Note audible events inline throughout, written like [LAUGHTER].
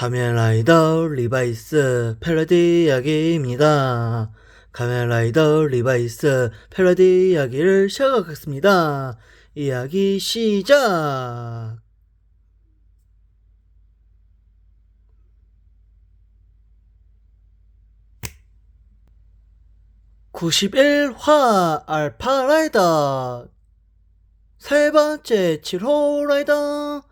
카멘라이더 리바이스 패러디 이야기입니다. 카멘라이더 리바이스 패러디 이야기를 시작하겠습니다. 이야기 시작! (91화) 알파라이더 세 번째 7호 라이더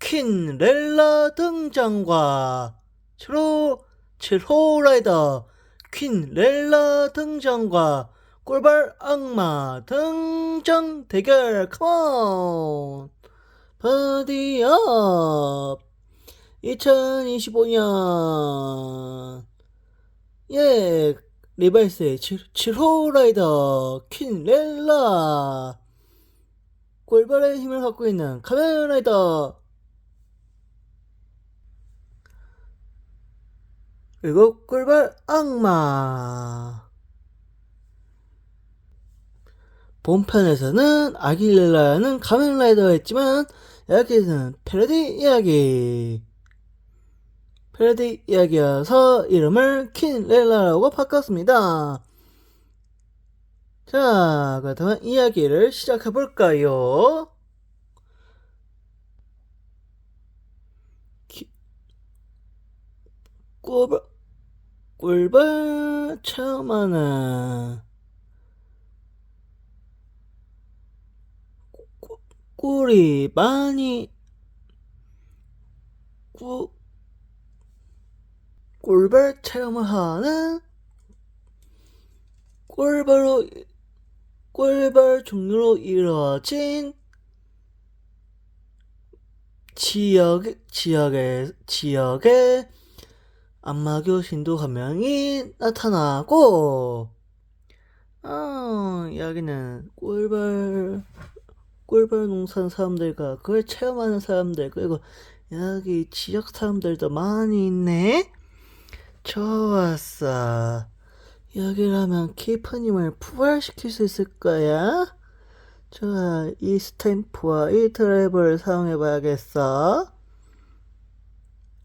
퀸 렐라 등장과 7호 7호 라이더 퀸 렐라 등장과 꿀벌 악마 등장 대결. 컴온! 버디업! 2025년. 예 리바이스의 7, 7호 라이더 퀸 렐라. 꿀벌의 힘을 갖고 있는 카멘 라이더 그리고 꿀벌 악마. 본편에서는 아길렐라는 가면라이더가 했지만 여기서는 패러디 이야기. 패러디 이야기여서 이름을 퀸렐라라고 바꿨습니다. 자 그렇다면 이야기를 시작해볼까요? 기- 꿀벌 체험하는 꿀- 꿀이 많이 꿀 꿀벌 체험을 하는 꿀벌로 꿀벌 종류로 이루어진 지역 지역의 지역의 안마교 신도 한 명이 나타나고 어, 여기는 꿀벌 꿀벌 농산 사람들과 그걸 체험하는 사람들 그리고 여기 지역 사람들도 많이 있네. 좋았어. 여기라면 키프님을 부활시킬 수 있을 거야. 좋아, 이 스탬프와 이 드라이버를 사용해 봐야겠어.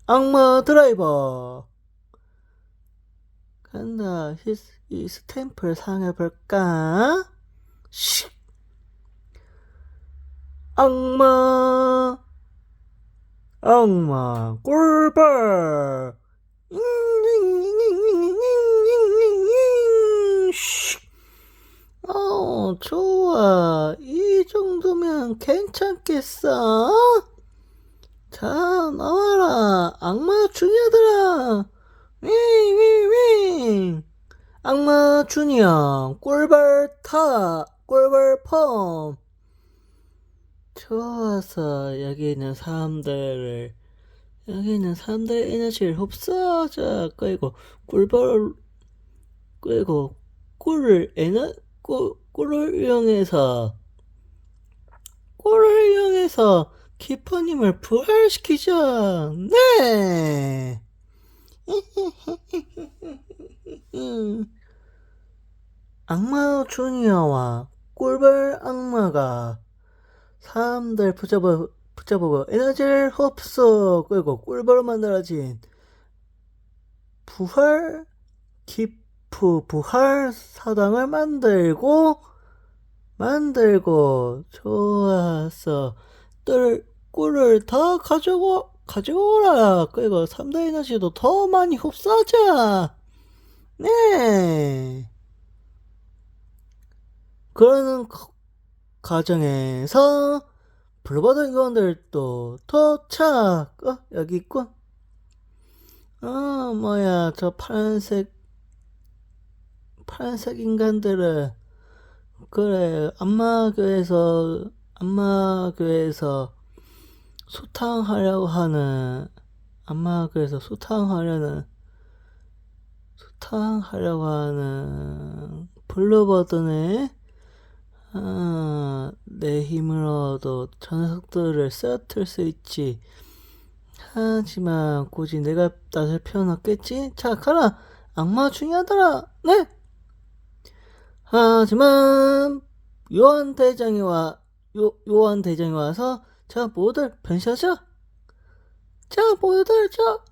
악마 드라이버. 간다. 이, 이 스탬프를 사용해 볼까? 슉. 악마. 악마. 꿀벌. 슉. 어, 좋아. 이 정도면 괜찮겠어? 자, 나와라. 악마 주니어들아. 윙윙윙. 악마 주니어. 꿀벌 타. 꿀벌 펌. 좋아서 여기 있는 사람들을 여기 있는 사람들의 에너지를 흡수하자. 그리고 꿀벌 그리고 꿀을 에너 꿀, 꿀을 이용해서 꿀을 이용해서 키퍼님을 부활시키자. 네. 악마 주니어와 꿀벌 악마가 사람들 붙잡아, 붙잡고 에너지를 흡수 그리고 꿀벌로 만들어진 부활 기프 부활 사당을 만들고 만들고 좋았어 뜰 꿀을 더 가지고 가지고 오라. 그리고 3대 에너지도 더 많이 흡수하자. 네. 그러는 거- 과정에서 블루버드 요원들도 도착. 어 여기 있군. 어 뭐야. 저 파란색 파란색 인간들은 그래. 안마교에서 안마교에서 소탕하려고 하는 안마교에서 소탕하려는 소탕하려고 하는 블루버드네 아, 내 힘으로도 저 녀석들을 쓰러뜨릴 수 있지. 하지만 굳이 내가 필요는 없겠지? 자, 가라! 악마 중요하더라! 네! 하지만, 요한 대장이 와, 요, 요한 대장이 와서, 자, 모두들 변신하자! 자, 모두들, 자,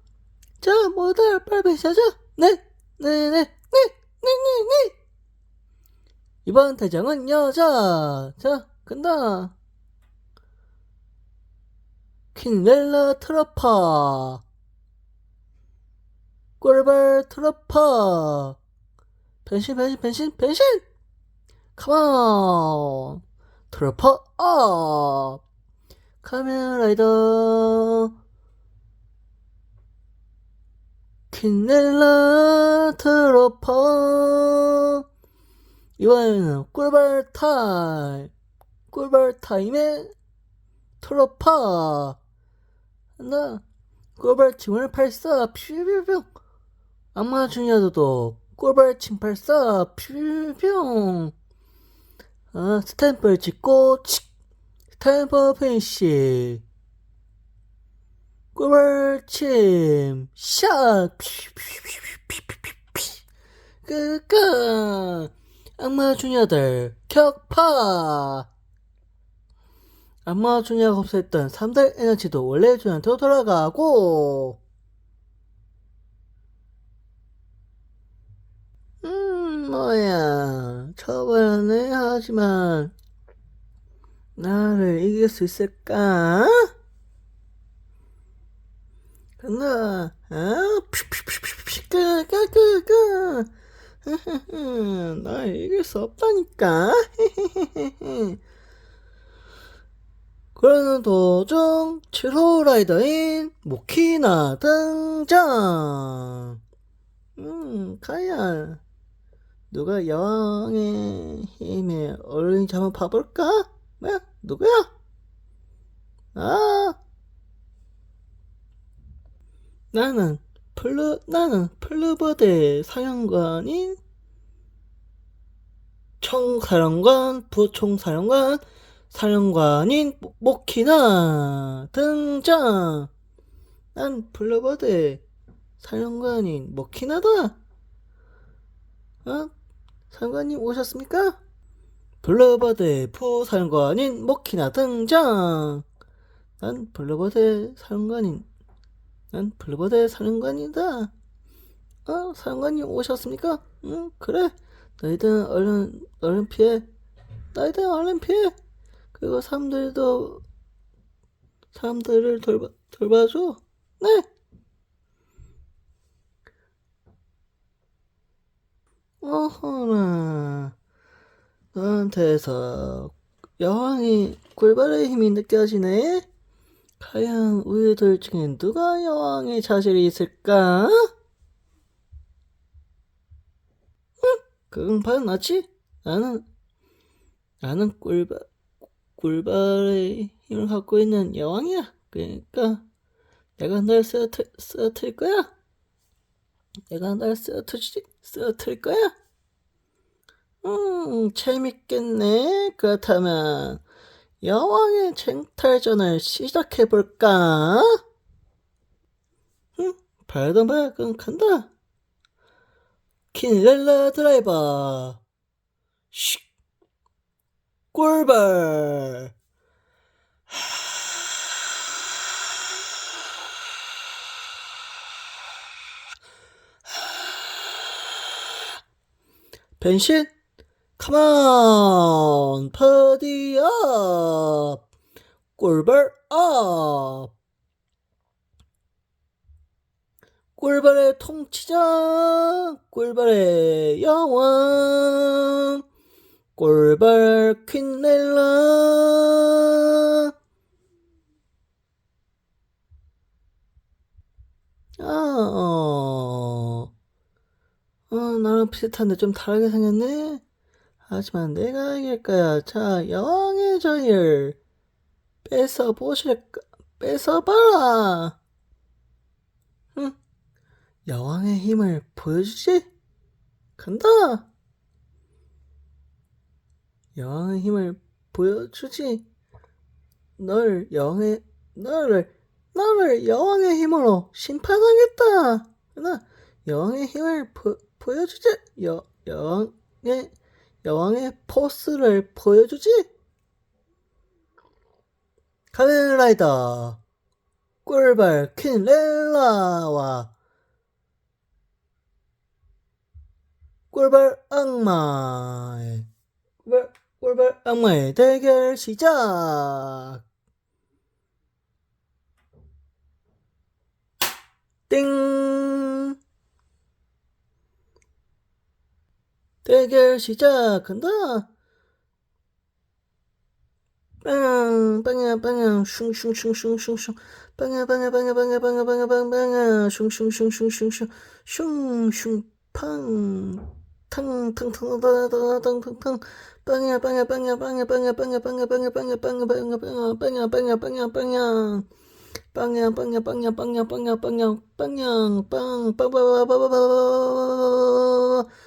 자, 모두 빨리 배시하자. 네, 네, 네, 네, 네, 네, 네. 이번 대장은 여자. 자, 간다. 퀸렐라 트러파. 꿀벌 트러파. 변신, 변신, 변신, 변신! 컴온! 트러파 업! 카메라이더. 퀸넬라 트러파. 이번에는 꿀벌 타임. 꿀벌 타임의 트러파. 나 꿀벌 침을 발사 퓨퓨뿅. 악마 중이어도 꿀벌 침 발사 퓨뿅. 아, 스탬프를 찍고 칙. 페이시. 꿀벌침. 샷 끄끄. 악마 주녀들 격파. 악마 주녀가 없앴던 3달 에너지도 원래 주녀한테로 돌아가고. 음 뭐야. 저번에 하지만 나를 이길 수 있을까? 간다. 아, 끄끄끄끄. 날 이길 수 없다니까. [LAUGHS] 그러는 도중 7호 라이더인 모키나 등장. 음, 가야. 누가 여왕의 힘에 어른인지 한번 봐볼까? 뭐야? 누구야? 아, 나는 플루 나는 플루버대 사령관인 총사령관 부총사령관 사령관인 모- 모키나 등장. 난 플루버대 사령관인 모키나다. 어? 사령관님 오셨습니까? 블러버드 부사령관인 모키나 등장. 난 블러버드 사령관인 난 블루버드 사령관이다. 어, 사령관님 오셨습니까? 응, 그래. 너희들 얼른, 얼른 피해. 너희들 얼른 피해. 그리고 사람들도, 사람들을 돌봐, 돌봐줘. 네. 어허나. 너한테서 여왕이 꿀벌의 힘이 느껴지네? 과연 우리들 중에 누가 여왕의 자질이 있을까? 응? 그건 바로 나지? 나는, 나는 꿀벌, 꿀벌의 힘을 갖고 있는 여왕이야. 그러니까, 내가 널 쓰러뜨, 쓰러뜨릴 거야. 내가 날 쓰러뜨리, 쓰러뜨릴 거야. 음, 재밌겠네. 그렇다면, 여왕의 쟁탈전을 시작해볼까? 응, 발던 발건 간다. 킨렐라 드라이버. 슉. 꿀벌. 변신? 컴온! 퍼디 업! 꿀벌 업! 꿀벌의 통치자! 꿀벌의 여왕! 꿀벌 퀸넬라! 아, 어. 어, 나랑 비슷한데 좀 다르게 생겼네? 하지만 내가 이길 거야. 자, 여왕의 자리를 뺏어 보실까? 뺏어 봐라. 응. 여왕의 힘을 보여주지? 간다. 여왕의 힘을 보여주지. 널 여왕의 너를 너를 여왕의 힘으로 심판하겠다. 나 여왕의 힘을 보, 보여주지. 여 여왕의 여왕의 포스를 보여주지? 카멜라이더 꿀벌 퀸 렐라와 꿀벌 악마의 꿀벌, 꿀벌 악마의 대결 시작 띵 这个洗澡看到，砰砰呀砰呀，熊熊熊熊熊熊，砰呀砰呀砰呀砰呀砰呀砰呀砰砰呀，熊熊熊熊熊熊熊熊砰，砰砰砰砰砰砰砰砰砰砰，砰呀砰呀砰呀砰呀砰呀砰呀砰呀砰呀砰呀砰呀砰呀砰呀砰呀砰呀砰呀砰呀砰呀砰呀砰砰砰砰砰砰砰砰砰砰。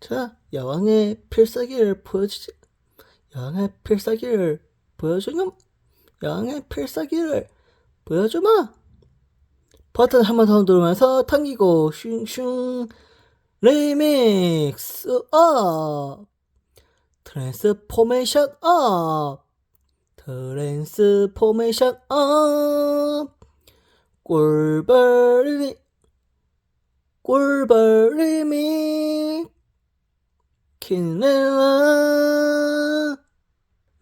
자, 여왕의 필살기를 보여주지. 여왕의 필살기를 보여주렴. 여왕의 필살기를 보여주마. 버튼 한 번 더 누르면서 당기고 슝슝 리믹스 업 트랜스포메이션 업. 트랜스포메이션 업. 꿀벌리미 꿀벌리미 킨레라.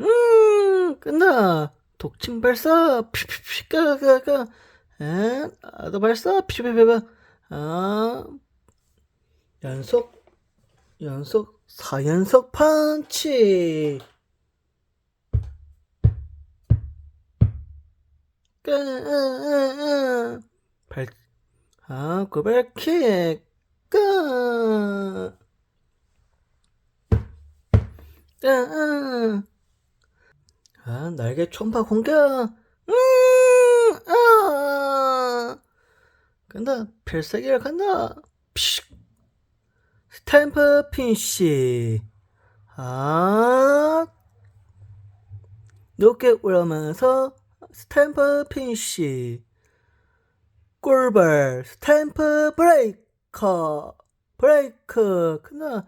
음 끝나. 독침 발사 피피피 까까까 에 나도 발사 피피피피. 아. 연속 연속 4연속 펀치. 끝 발, 아, 고발킥 끝 끝. 아, 날개 총파 공격. 음, 아 간다 필살기를 간다. 피식 스탬프 핀시 아. 높게 올라오면서 스탬프 핀시 꿀벌 스탬프 브레이커. 브레이크. 그나.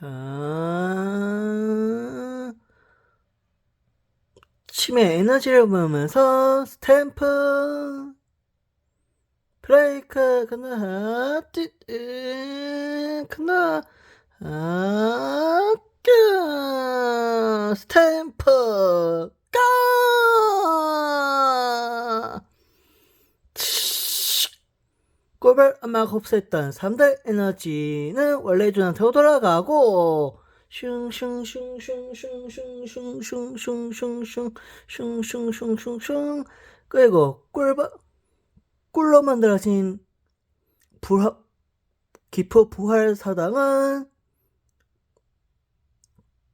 아. 침의 에너지를 모으면서 스탬프 브레이크 그나 띠 그나 아 까! 스탬프 까 꿀벌 엄마가 흡수했던 3대 에너지는 원래 준한테로 돌아가고 슝슝슝슝슝슝슝슝슝슝슝슝슝슝 그리고 꿀벌 꿀로 만들어진 불화, 기프 부활 사당은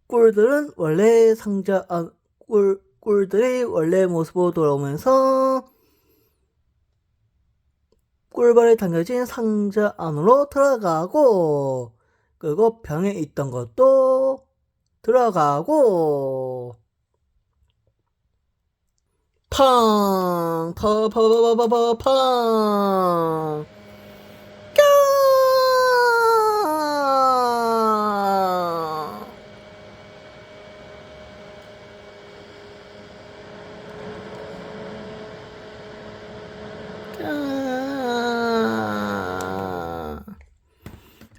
꿀들은 원래 상자 안, 꿀, 꿀들이 원래 모습으로 돌아오면서 꿀벌이 담겨진 상자 안으로 들어가고 그리고 병에 있던 것도 들어가고 팡! 파 파 파 파파팡! 까! 까!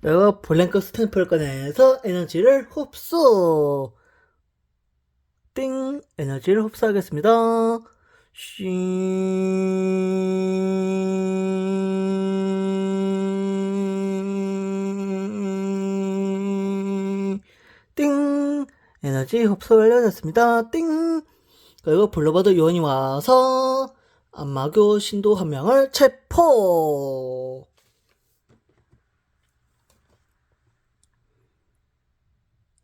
그리고 블랭크 스탬프를 꺼내서 에너지를 흡수. 띵! 에너지를 흡수하겠습니다. 띵! 띵! 에너지 흡수 완료됐습니다. 띵! 그리고 블루버드 요원이 와서 안마교 신도 한 명을 체포!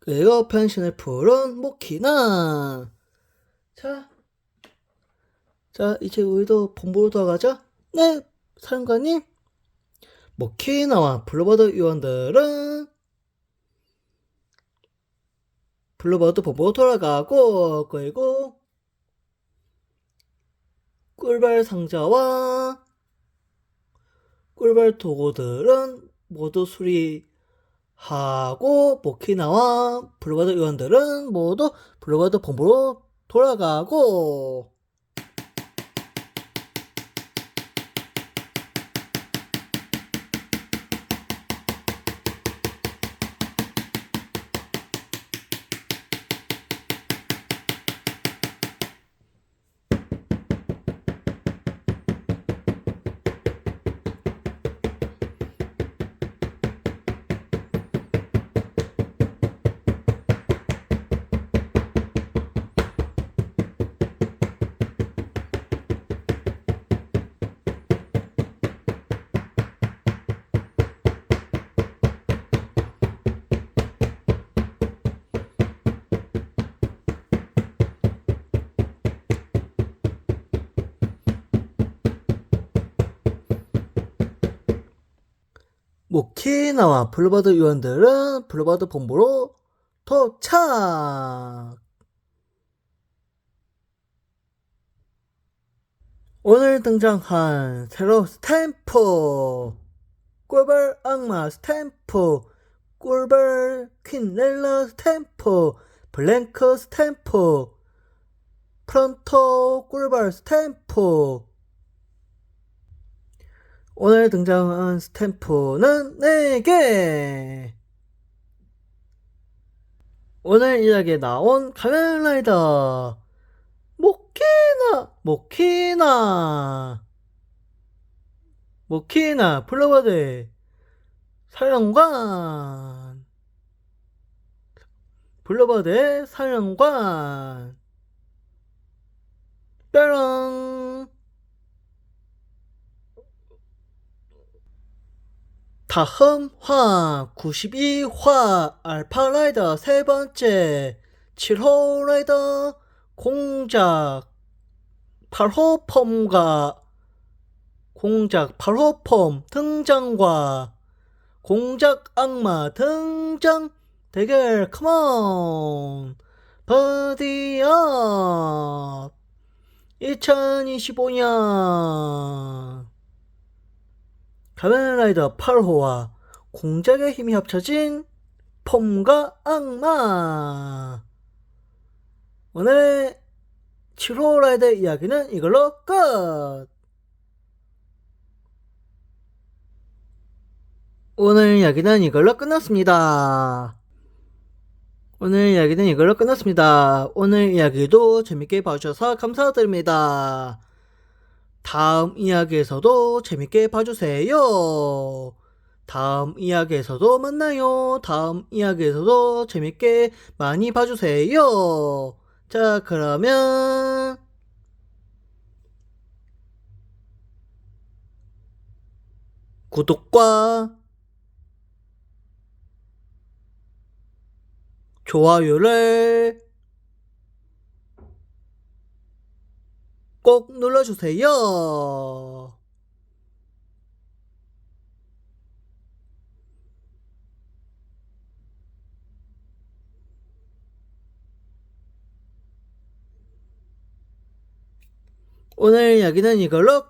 그리고 변신을 푸른 모키나. 자. 자, 이제 우리도 본부로 돌아가죠? 네, 사령관님. 모키나와 블루버드 요원들은 블루버드 본부로 돌아가고, 그리고 꿀벌 상자와 꿀벌 도구들은 모두 수리 하고 모키나와 블루바드 의원들은 모두 블루바드 본부로 돌아가고 모키나와 블루바드 의원들은 블루바드 본부로 도착! 오늘 등장한 새로운 스탬프! 꿀벌 악마 스탬프! 꿀벌 퀸렐라 스탬프! 블랭크 스탬프! 프런토 꿀벌 스탬프! 오늘 등장한 스탬프는 4개! 오늘 이야기에 나온 가면라이더! 모키나! 모키나! 모키나, 플로버드, 사령관! 블루버드의 사령관! 뾰롱! 다음화 92화 알파라이더 세 번째 7호 라이더 공작 8호 펌과 공작 8호 펌 등장과 공작 악마 등장. 대결 컴온 버디업 2025년 가면라이더 8호와 공작의 힘이 합쳐진 폼과 악마. 오늘의 7호 라이더 이야기는 이걸로 끝. 오늘 이야기는 이걸로 끝났습니다. 오늘 이야기는 이걸로 끝났습니다. 오늘 이야기도 재밌게 봐주셔서 감사드립니다 다음 이야기에서도 재밌게 봐주세요. 다음 이야기에서도 만나요. 다음 이야기에서도 재밌게 많이 봐주세요. 자, 그러면 구독과 좋아요를 꼭 눌러주세요. 오늘 이야기는 이걸로